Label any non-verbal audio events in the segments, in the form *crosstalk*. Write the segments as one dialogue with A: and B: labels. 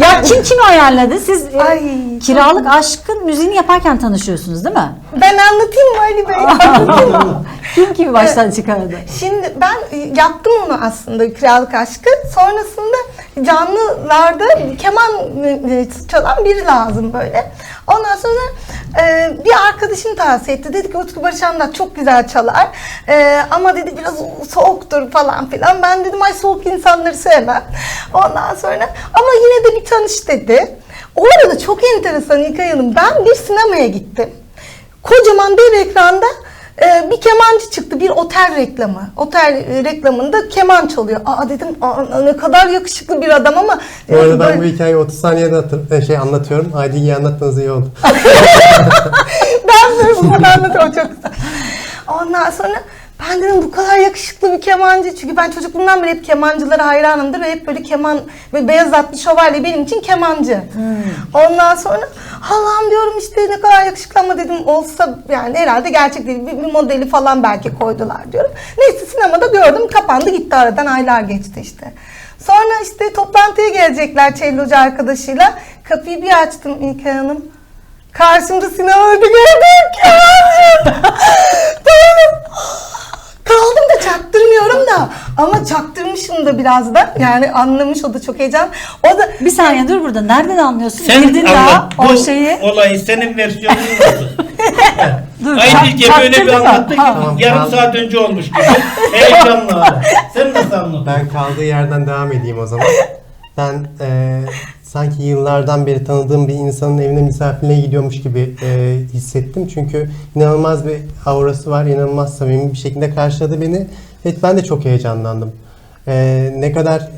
A: Ya kim kimi ayarladı? Siz e,
B: Ay,
A: kiralık aşkın müziğini yaparken tanışıyorsunuz değil mi?
B: Ben anlatayım mı Ali Bey? Anlatayım mı?
A: Kim kimi baştan çıkardı?
B: Şimdi ben e, yaptım onu aslında kiralık aşkı. Sonrasında canlılarda keman e, çalan biri lazım böyle. Ondan sonra e, bir arkadaşım tavsiye etti. Dedi ki Utku Barış Anlat çok güzel çalar. E, ama dedi biraz soğuktur falan filan. Ben dedim ay soğuk insanları sevmem. Ondan sonra ama yine de bir tanış dedi. O arada çok enteresan İlkay Hanım. Ben bir sinemaya gittim. Kocaman dev ekranda e, bir kemancı çıktı. Bir otel reklamı. Otel e, reklamında keman çalıyor. Aa dedim aa, ne kadar yakışıklı bir adam ama.
C: Bu arada
B: e,
C: ben bu hikayeyi 30 saniyede hatır, e, şey anlatıyorum. Haydi'yi anlattığınız iyi oldu. *laughs*
B: ben böyle bunu anlatıyorum çok güzel. Ondan sonra ben dedim bu kadar yakışıklı bir kemancı. Çünkü ben çocukluğumdan beri hep kemancılara hayranımdır ve hep böyle keman ve beyaz atlı şövalye benim için kemancı. Ondan sonra Allah'ım diyorum işte ne kadar yakışıklı ama dedim olsa yani herhalde gerçek değil. Bir, bir modeli falan belki koydular diyorum. Neyse sinemada gördüm kapandı gitti aradan aylar geçti işte. Sonra işte toplantıya gelecekler Çellocu arkadaşıyla. Kapıyı bir açtım İlkay Hanım. Karşımda sinemada gördüm kemancı. *laughs* Kaldım da çaktırmıyorum da ama çaktırmışım da biraz da yani anlamış o da çok heyecan. O da
A: Bir saniye dur burada. Nereden anlıyorsun?
D: Sen
A: Girdin daha o
D: Bu
A: şeyi.
D: olayı senin versiyonun nasıl? *laughs*
A: Dur.
D: Aynı Bilge böyle bir anlattı ki.
C: Tamam,
D: yarım
C: tamam.
D: saat önce olmuş gibi. Heyecanlı hala. Sen nasıl anladın?
C: Ben kaldığı yerden devam edeyim o zaman. Ben e, sanki yıllardan beri tanıdığım bir insanın evine misafirliğe gidiyormuş gibi e, hissettim. Çünkü inanılmaz bir aurası var, inanılmaz samimi bir şekilde karşıladı beni. Evet ben de çok heyecanlandım. E, ne kadar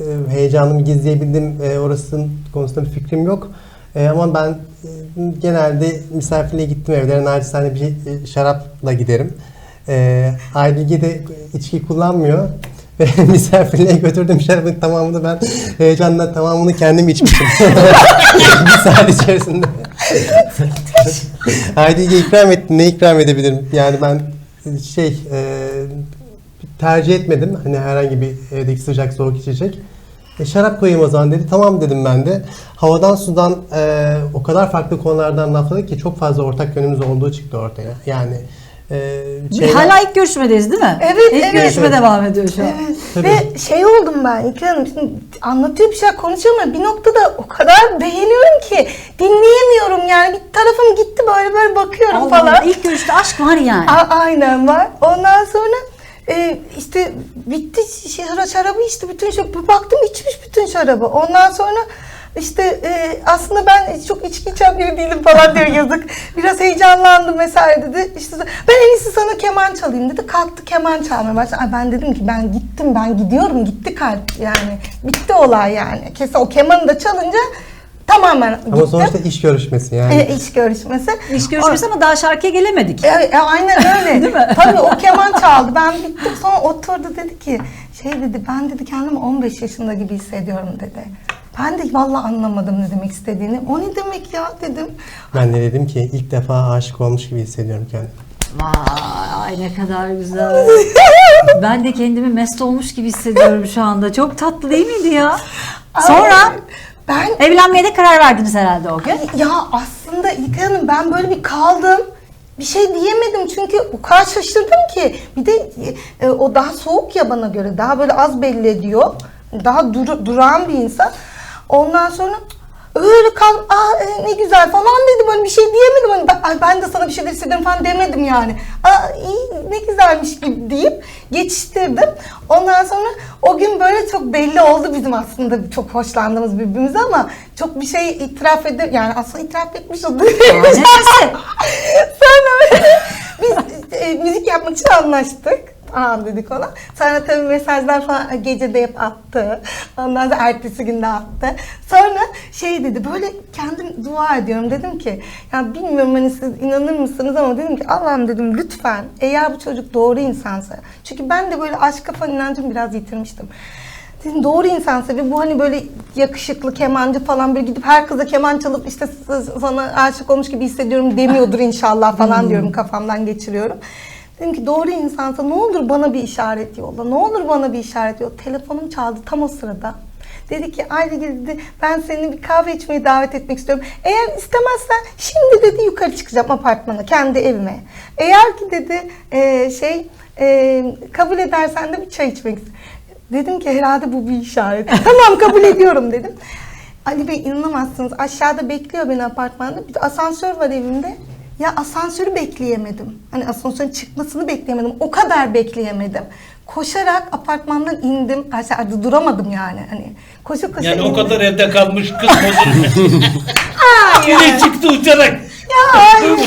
C: e, heyecanımı gizleyebildim e, orasının konusunda bir fikrim yok. E, ama ben e, genelde misafirliğe gittim evlere naçizane bir e, şarapla giderim. E, Aydilge de içki kullanmıyor. Ve *laughs* misafirliğe götürdüm şarabın tamamını ben heyecanla tamamını kendim içmişim. *laughs* bir saat içerisinde. *laughs* Haydi'ye ikram ettim. Ne ikram edebilirim? Yani ben şey e, tercih etmedim. Hani herhangi bir evdeki sıcak soğuk içecek. E, şarap koyayım o zaman dedi. Tamam dedim ben de. Havadan sudan e, o kadar farklı konulardan lafladık ki çok fazla ortak yönümüz olduğu çıktı ortaya. Yani şeyler-
A: Hala ilk görüşmedeyiz değil mi?
B: Evet,
A: İlk
B: evet.
A: görüşme
C: Evet.
A: devam ediyor şu an.
B: Evet.
C: Tabii.
B: Ve şey oldum ben İlkay Hanım şimdi anlatıyor bir şeyler konuşuyor ama bir noktada o kadar beğeniyorum ki dinleyemiyorum yani bir tarafım gitti böyle böyle bakıyorum
A: Allah
B: falan.
A: Allah, İlk görüşte aşk var yani.
B: A- aynen var. Ondan sonra e, işte bitti şarabı, şarabı içti bütün şey. Bir baktım içmiş bütün şarabı. Ondan sonra işte e, aslında ben çok içki içen biri değilim falan diyor yazık. Biraz heyecanlandım vesaire dedi. İşte ben en iyisi sana keman çalayım dedi. Kalktı keman çalmaya başladı. Ay ben dedim ki ben gittim ben gidiyorum gitti kalp yani. Bitti olay yani. Kesin o kemanı da çalınca tamamen
C: Ama
B: gittim.
C: sonuçta iş görüşmesi yani.
B: E, iş görüşmesi.
A: İş görüşmesi ama daha şarkıya gelemedik.
B: E, e, aynen öyle. *laughs*
A: Değil mi?
B: Tabii o keman çaldı. Ben bittim sonra oturdu dedi ki şey dedi ben dedi kendimi 15 yaşında gibi hissediyorum dedi. Ben de vallahi anlamadım ne demek istediğini. O ne demek ya dedim.
C: Ben de dedim ki ilk defa aşık olmuş gibi hissediyorum kendimi.
A: Vay ne kadar güzel. ben de kendimi mest olmuş gibi hissediyorum şu anda. Çok tatlı değil miydi ya? Sonra
B: ben
A: evlenmeye de karar verdiniz herhalde o gün.
B: ya aslında İlkay Hanım ben böyle bir kaldım. Bir şey diyemedim çünkü o kadar şaşırdım ki. Bir de e, o daha soğuk ya bana göre. Daha böyle az belli ediyor. Daha dur, durağan bir insan. Ondan sonra öyle kaldım. Aa e, ne güzel falan dedi böyle bir şey diyemedim. Hani ben, ay, ben de sana bir şeyler hissediyorum falan demedim yani. Aa iyi ne güzelmiş gibi deyip geçiştirdim. Ondan sonra o gün böyle çok belli oldu bizim aslında çok hoşlandığımız birbirimize ama çok bir şey itiraf edip yani aslında itiraf etmiş olduk.
A: Neyse. *laughs*
B: Sonra böyle biz e, müzik yapmak için anlaştık. Aa dedik ona. Sonra tabii mesajlar falan gece de hep attı. Ondan sonra ertesi gün de attı. Sonra şey dedi böyle kendim dua ediyorum. Dedim ki ya bilmiyorum hani siz inanır mısınız ama dedim ki Allah'ım dedim lütfen eğer bu çocuk doğru insansa. Çünkü ben de böyle aşka falan inancımı biraz yitirmiştim. Dedim doğru insansa ve bu hani böyle yakışıklı kemancı falan böyle gidip her kıza keman çalıp işte sana aşık olmuş gibi hissediyorum demiyordur inşallah falan diyorum kafamdan geçiriyorum. Dedim ki doğru insansa ne olur bana bir işaret yolla. Ne olur bana bir işaret yolla. Telefonum çaldı tam o sırada. Dedi ki Aygül dedi ben seni bir kahve içmeye davet etmek istiyorum. Eğer istemezsen şimdi dedi yukarı çıkacağım apartmana kendi evime. Eğer ki dedi e, şey e, kabul edersen de bir çay içmek istiyorum. Dedim ki herhalde bu bir işaret. *laughs* tamam kabul ediyorum dedim. Ali Bey inanamazsınız aşağıda bekliyor beni apartmanda. Bir asansör var evimde. Ya asansörü bekleyemedim. Hani asansörün çıkmasını bekleyemedim. O kadar bekleyemedim. Koşarak apartmandan indim. Aşağıda duramadım yani. Hani koşa koşa
D: Yani o
B: indim.
D: kadar evde kalmış kız *laughs* bozulmuş. Yine çıktı uçarak.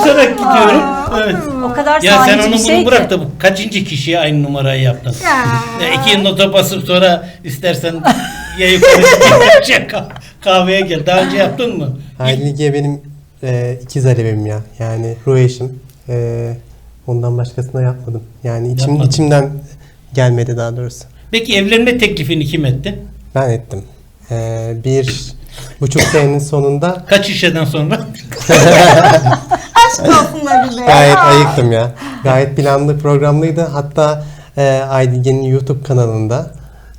D: uçarak gidiyorum. Evet.
A: O kadar
D: Ya sen
A: sahici
D: onu
A: bir
D: bunu
A: şey
D: bırak
A: ki.
D: da bu kaçıncı kişiye aynı numarayı yaptın?
B: Ya.
D: Ya iki nota basıp sonra istersen ya yukarı çık, ya kahveye gel. Daha önce yaptın mı?
C: Ailege benim e, ikiz alevim ya. Yani ruh eşim. E, ondan başkasına yapmadım. Yani içim,
D: Yapmadın.
C: içimden gelmedi daha doğrusu.
D: Peki evlenme teklifini kim etti?
C: Ben ettim. E, bir buçuk senenin sonunda *laughs*
D: Kaç işeden sonra? *laughs*
B: Aşk olsun Ali Bey.
C: gayet ayıktım ya. Gayet planlı programlıydı. Hatta e, Aydige'nin YouTube kanalında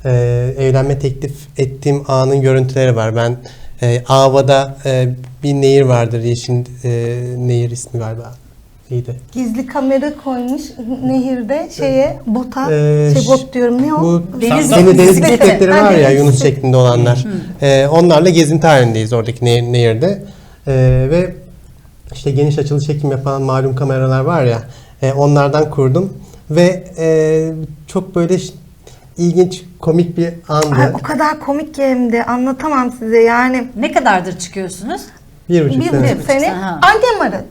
C: e, evlenme teklif ettiğim anın görüntüleri var. Ben e, Ava'da e, bir nehir vardır. Yeşil e, nehir ismi galiba. Neydi?
B: Gizli kamera koymuş nehirde şeye bota
C: Ee,
B: şey bot diyorum ne o?
C: Bu
A: Deniz
C: deniz, deniz
A: bisikleti.
C: bisikletleri
B: Ha,
C: var ya
B: deniz
C: Yunus
B: bisikleti.
C: şeklinde olanlar. Ee, onlarla gezinti halindeyiz oradaki nehir, nehirde. Ee, ve işte geniş açılı çekim yapan malum kameralar var ya e, onlardan kurdum ve e, çok böyle ş- ilginç komik bir andı.
B: Ay, o kadar komik ki hem de anlatamam size yani.
A: Ne kadardır çıkıyorsunuz?
C: bir buçuk
B: Bir
C: sene.
B: buçuk sene
A: Ha.
B: annem aradı.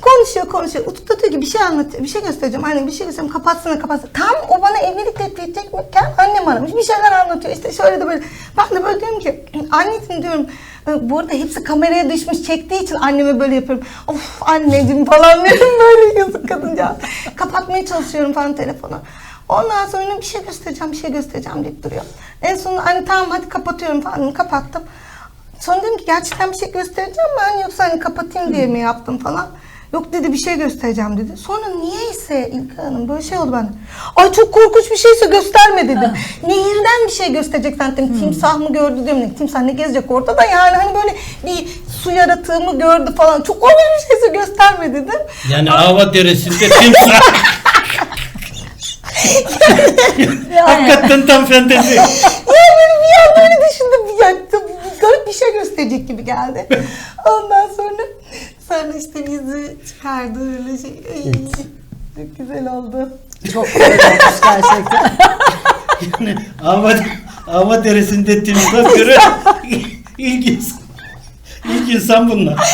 B: Konuşuyor konuşuyor. Utku diyor ki bir şey anlatıyor. Bir şey göstereceğim. Anne bir şey göstereceğim. Kapatsana kapatsana. Tam o bana evlilik teklif edecekken annem aramış. Bir şeyler anlatıyor. İşte şöyle de böyle. Ben de böyle diyorum ki anneciğim diyorum. "e, Bu arada hepsi kameraya düşmüş çektiği için anneme böyle yapıyorum. Of anneciğim falan diyorum böyle yazık kadınca. Kapatmaya çalışıyorum falan telefonu. Ondan sonra bir şey göstereceğim, bir şey göstereceğim deyip duruyor. En sonunda anne tamam hadi kapatıyorum falan dedim, kapattım. Sonra dedim ki gerçekten bir şey göstereceğim ben yoksa hani kapatayım diye mi yaptım falan. Yok dedi bir şey göstereceğim dedi. Sonra niyeyse İlkay Hanım böyle şey oldu bende. Ay çok korkunç bir şeyse gösterme dedim. Nehirden bir şey gösterecek zannettim. Timsah mı gördü diyorum. Timsah ne gezecek orada da yani hani böyle bir su yaratığı mı gördü falan. Çok korkunç bir şeyse gösterme dedim.
D: Yani Ava Deresi'nde timsah. *laughs* Hakikaten tam fantezi.
B: Ya böyle bir an böyle düşündüm. Bir an garip bir şey gösterecek gibi geldi. Ondan sonra sonra işte bizi çıkardı öyle şey. Ay, çok güzel oldu.
A: Çok güzel olmuş gerçekten.
D: Yani Ava, Ava Deresi'nde timsah göre ilk. İlk insan bunlar.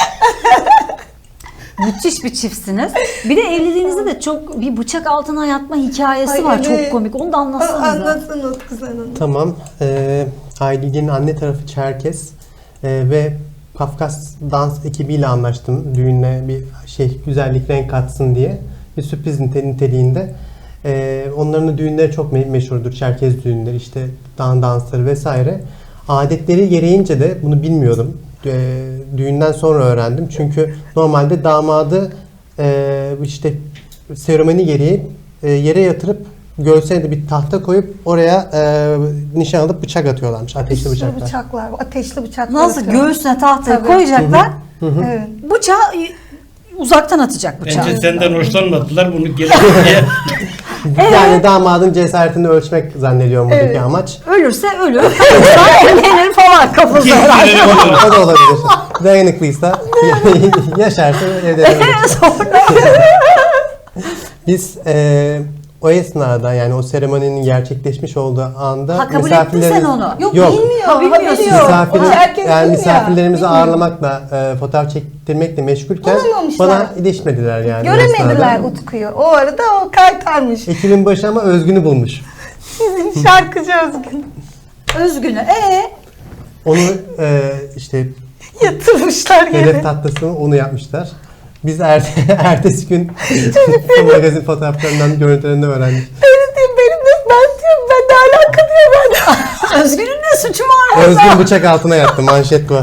A: Müthiş bir çiftsiniz. Bir de evliliğinizde de çok bir bıçak altına yatma hikayesi
B: Ay,
A: var.
B: evet.
A: Çok komik. Onu da anlatsanıza.
B: Anlatsın Utku sen onu.
C: Tamam. Ee, Aydige'nin anne tarafı Çerkes Ee, ve Kafkas dans ekibiyle anlaştım. Düğüne bir şey güzellik renk katsın diye. Bir sürpriz nite- niteliğinde. Ee, onların da düğünleri çok me- meşhurdur. Çerkez düğünleri işte dan dansları vesaire. Adetleri gereğince de bunu bilmiyordum. Düğünden sonra öğrendim. Çünkü normalde damadı e, işte seremoni gereği e, yere yatırıp göğsüne de bir tahta koyup oraya e, nişan alıp bıçak atıyorlarmış. Ateşli bıçaklar.
B: bıçaklar, ateşli bıçaklar.
A: Nasıl
B: atıyor.
A: göğsüne tahtayı
B: Tabii.
A: koyacaklar.
B: Evet.
A: Bıçağı uzaktan atacak bıçağı.
D: Bence senden hoşlanmadılar bunu geri *laughs*
C: Yani damadın cesaretini ölçmek zannediyorum buradaki
B: Evet.
C: amaç.
A: Ölürse ölür. *laughs* Evlenir falan kafası herhalde.
C: o da olabilir. Dayanıklıysa yaşarsa evlenebilir. *laughs*
A: Sonra
C: Biz e, o esnada yani o seremoninin gerçekleşmiş olduğu anda
A: Ha, kabul ettin sen onu.
B: Yok,
C: Yok.
B: bilmiyor.
A: Ha.
C: Misafiri,
B: O herkes
C: yani
B: bilmiyor.
C: misafirlerimizi
B: Bilmiyor.
C: ağırlamakla, e, fotoğraf çektirmekle meşgulken
B: Bulamamışlar.
C: bana ilişmediler yani. o
B: Göremediler
C: esnada.
B: Utku'yu. O arada o kaytarmış.
C: Ekibin başı ama Özgün'ü bulmuş.
B: Bizim şarkıcı Özgün.
A: Özgün'ü. Ee,
C: Onu e, işte
B: Yatırmışlar
C: hedef
B: yere.
C: tahtasını onu yapmışlar. Biz erte, *laughs* ertesi gün *laughs* magazin fotoğraflarından, görüntülerinden öğrendik.
B: Benim diyor, benim de ben diyorum ben de alaka diyor ben de. *laughs*
A: Özgün'ün ne suçu var burada?
C: Özgün bıçak altına yattı manşet bu.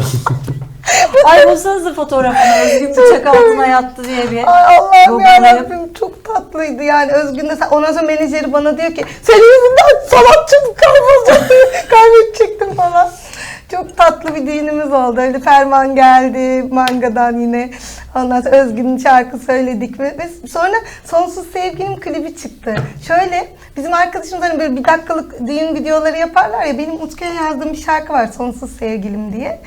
A: Ay bulsanıza fotoğrafını. Özgün bıçak altına yattı diye bir.
B: Ay Allah'ım yarabbim çok tatlıydı yani Özgün de ondan sonra menajeri bana diyor ki senin yüzünden sanatçım kaybolacak kaybedecektim falan. oldu. Öyle Ferman geldi mangadan yine. Ondan Özgün'ün şarkı söyledik ve, ve sonra Sonsuz Sevgilim klibi çıktı. Şöyle bizim arkadaşımız hani böyle bir dakikalık düğün videoları yaparlar ya benim Utku'ya yazdığım bir şarkı var Sonsuz Sevgilim diye.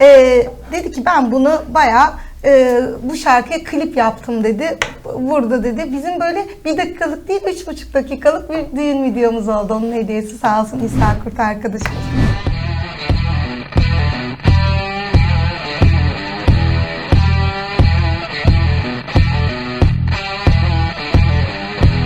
B: Ee, dedi ki ben bunu bayağı e, bu şarkıya klip yaptım dedi. Burada dedi. Bizim böyle bir dakikalık değil üç buçuk dakikalık bir düğün videomuz oldu. Onun hediyesi sağ olsun İsa Kurt arkadaşımız.